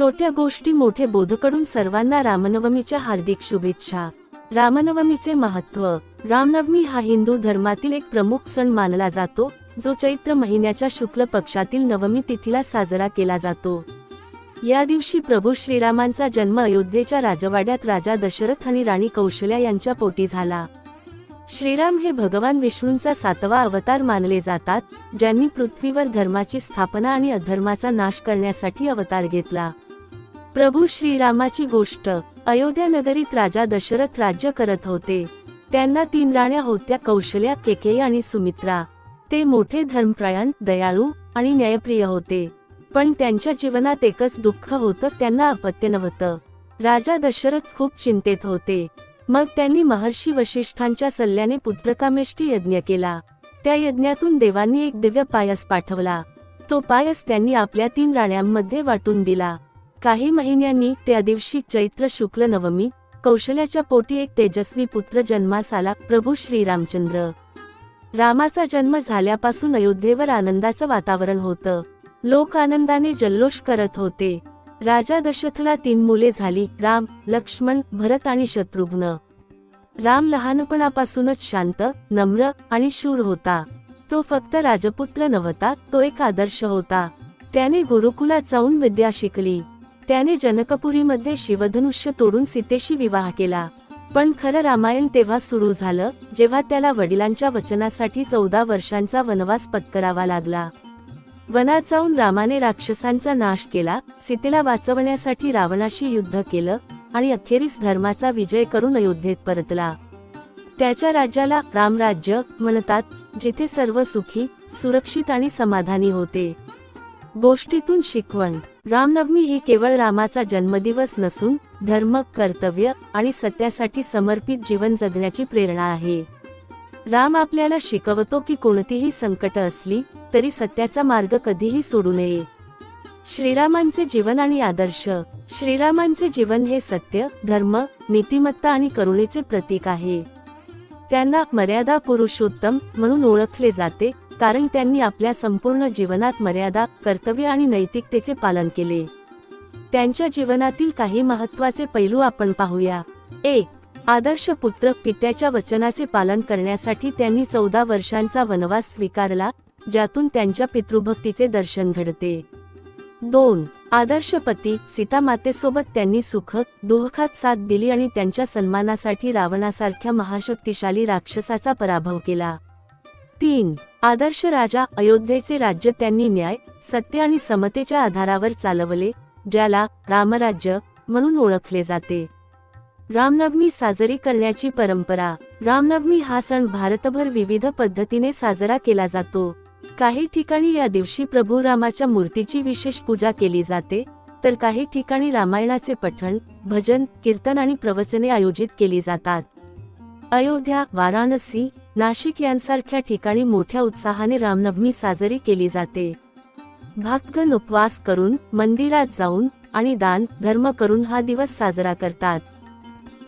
छोट्या गोष्टी मोठे बोधकडून सर्वांना रामनवमीच्या हार्दिक शुभेच्छा. रामनवमीचे महत्त्व. रामनवमी हा हिंदू धर्मातील एक प्रमुख सण मानला जातो जो चैत्र महिन्याच्या शुक्ल पक्षातील नवमी तिथीला साजरा केला जातो. या दिवशी प्रभू श्रीरामांचा जन्म अयोध्येच्या राजवाड्यात राजा दशरथ आणि राणी कौशल्या यांच्या पोटी झाला. श्रीराम हे भगवान विष्णूंचा सातवा अवतार मानले जातात ज्यांनी पृथ्वीवर धर्माची स्थापना आणि अधर्माचा नाश करण्यासाठी अवतार घेतला. प्रभू श्रीरामाची गोष्ट अयोध्या नगरीत राजा दशरथ राज्य करत होते. त्यांना तीन राण्या होत्या कौशल्या केकेयी आणि सुमित्रा. ते मोठे धर्मप्रयाण दयाळू आणि न्यायप्रिय होते. पण त्यांच्या जीवनात एकच दुःख होतं त्यांना अपत्य नव्हतं राजा दशरथ खूप चिंतेत होते. मग त्यांनी महर्षी वशिष्ठांच्या सल्ल्याने पुत्रकामेष्टी यज्ञ केला. त्या यज्ञातून देवांनी एक दिव्य पायस पाठवला. तो पायस त्यांनी आपल्या तीन राण्यांमध्ये वाटून दिला. काही महिन्यांनी त्या दिवशी चैत्र शुक्ल नवमी कौशल्याच्या पोटी एक तेजस्वी पुत्र जन्मास आला प्रभू श्रीरामचंद्र. रामाचा जन्म झाल्यापासून अयोध्येवर आनंदाचं वातावरण होतं. लोक आनंदाने जल्लोष करत होते. राजा दशरथला तीन मुले झाली राम लक्ष्मण भरत आणि शत्रुघ्न. राम लहानपणापासूनच शांत नम्र आणि शूर होता. तो फक्त राजपुत्र नव्हता तो एक आदर्श होता. त्याने गुरुकुलात जाऊन विद्या शिकली. त्याने जनकपुरीमध्ये शिवधनुष्य तोडून सीतेशी विवाह केला. पण खरं रामायण तेव्हा सुरू झालं जेव्हा त्याला वडिलांच्या वचनासाठी चौदा वर्षांचा वनवास पत्करावा लागला. वनात जाऊन रामाने राक्षसांचा नाश केला सीतेला वाचवण्यासाठी रावणाशी युद्ध केलं आणि अखेरीस धर्माचा विजय करून अयोध्येत परतला. त्याच्या राज्याला रामराज्य म्हणतात जिथे सर्व सुखी सुरक्षित आणि समाधानी होते. गोष्टीतून शिकवण. रामनवमी ही केवळ रामाचा जन्मदिवस नसून धर्म कर्तव्य आणि सत्यासाठी समर्पित जीवन जगण्याची प्रेरणा आहे. राम आपल्याला शिकवतो की कोणतीही संकट असली तरी सत्याचा मार्ग कधीही सोडू नये. श्रीरामांचे जीवन आणि आदर्श. श्रीरामांचे जीवन हे सत्य धर्म नीतिमत्ता आणि करुणेचे प्रतीक आहे. त्यांना मर्यादा पुरुषोत्तम म्हणून ओळखले जाते कारण त्यांनी आपल्या संपूर्ण जीवनात मर्यादा कर्तव्य आणि नैतिकतेचे पालन केले. त्यांच्या जीवनातील काही महत्त्वाचे पैलू आपण पाहूया. एक आदर्श पुत्र पित्याच्या वचनाचे पालन करण्यासाठी त्यांनी चौदा वर्षांचा वनवास स्वीकारला ज्यातून त्यांच्या पितृभक्तीचे दर्शन घडते. दोन. आदर्श पती सीता मातेसोबत त्यांनी सुख दुःखात साथ दिली आणि त्यांच्या सन्मानासाठी रावणासारख्या महाशक्तिशाली राक्षसाचा पराभव केला. तीन. आदर्श राजा अयोध्येचे राज्य त्यांनी न्याय सत्य आणि समतेच्या आधारावर चालवले ज्याला रामराज्य म्हणून ओळखले जाते. रामनवमी साजरी करण्याची परंपरा. रामनवमी हा सण भारतभर विविध पद्धतीने साजरा केला जातो. काही ठिकाणी या दिवशी प्रभू रामाच्या मूर्तीची विशेष पूजा केली जाते तर काही ठिकाणी रामायणाचे पठण भजन कीर्तन आणि प्रवचने आयोजित केली जातात. अयोध्या वाराणसी नाशिक यांसारख्या ठिकाणी मोठ्या उत्साहाने रामनवमी साजरी केली जाते. भक्तगण उपवास करून मंदिरात जाऊन आणि दान धर्म करून हा दिवस साजरा करतात.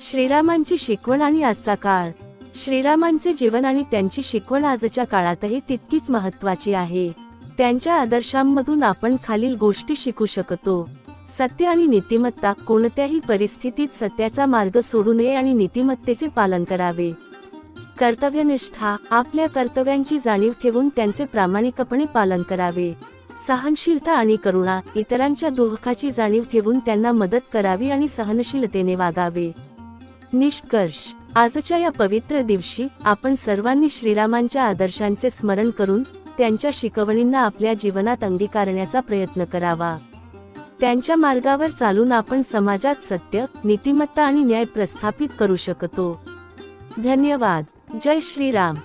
श्रीरामांची शिकवण आणि आजचा काळ. श्रीरामांचे जीवन आणि त्यांची शिकवण आजच्या काळातही तितकीच महत्वाची आहे. त्यांच्या आदर्शांमधून आपण खालील गोष्टी शिकू शकतो. सत्य आणि नीतिमत्ता कोणत्याही परिस्थितीत सत्याचा मार्ग सोडू नये आणि नीतिमत्तेचे पालन करावे. कर्तव्यनिष्ठा आपल्या कर्तव्यांची जाणीव ठेवून त्यांचे प्रामाणिकपणे पालन करावे. सहनशीलता आणि करुणा इतरांच्या दुःखाची जाणीव ठेवून त्यांना मदत करावी आणि सहनशीलतेने वागावे. निष्कर्ष. आजच्या या पवित्र दिवशी आपण सर्वांनी श्रीरामांच्या आदर्शांचे स्मरण करून त्यांच्या शिकवणींना आपल्या जीवनात अंगीकारण्याचा प्रयत्न करावा. त्यांच्या मार्गावर चालून आपण समाजात सत्य नीतिमत्ता आणि न्याय प्रस्थापित करू शकतो. धन्यवाद. जय श्रीराम.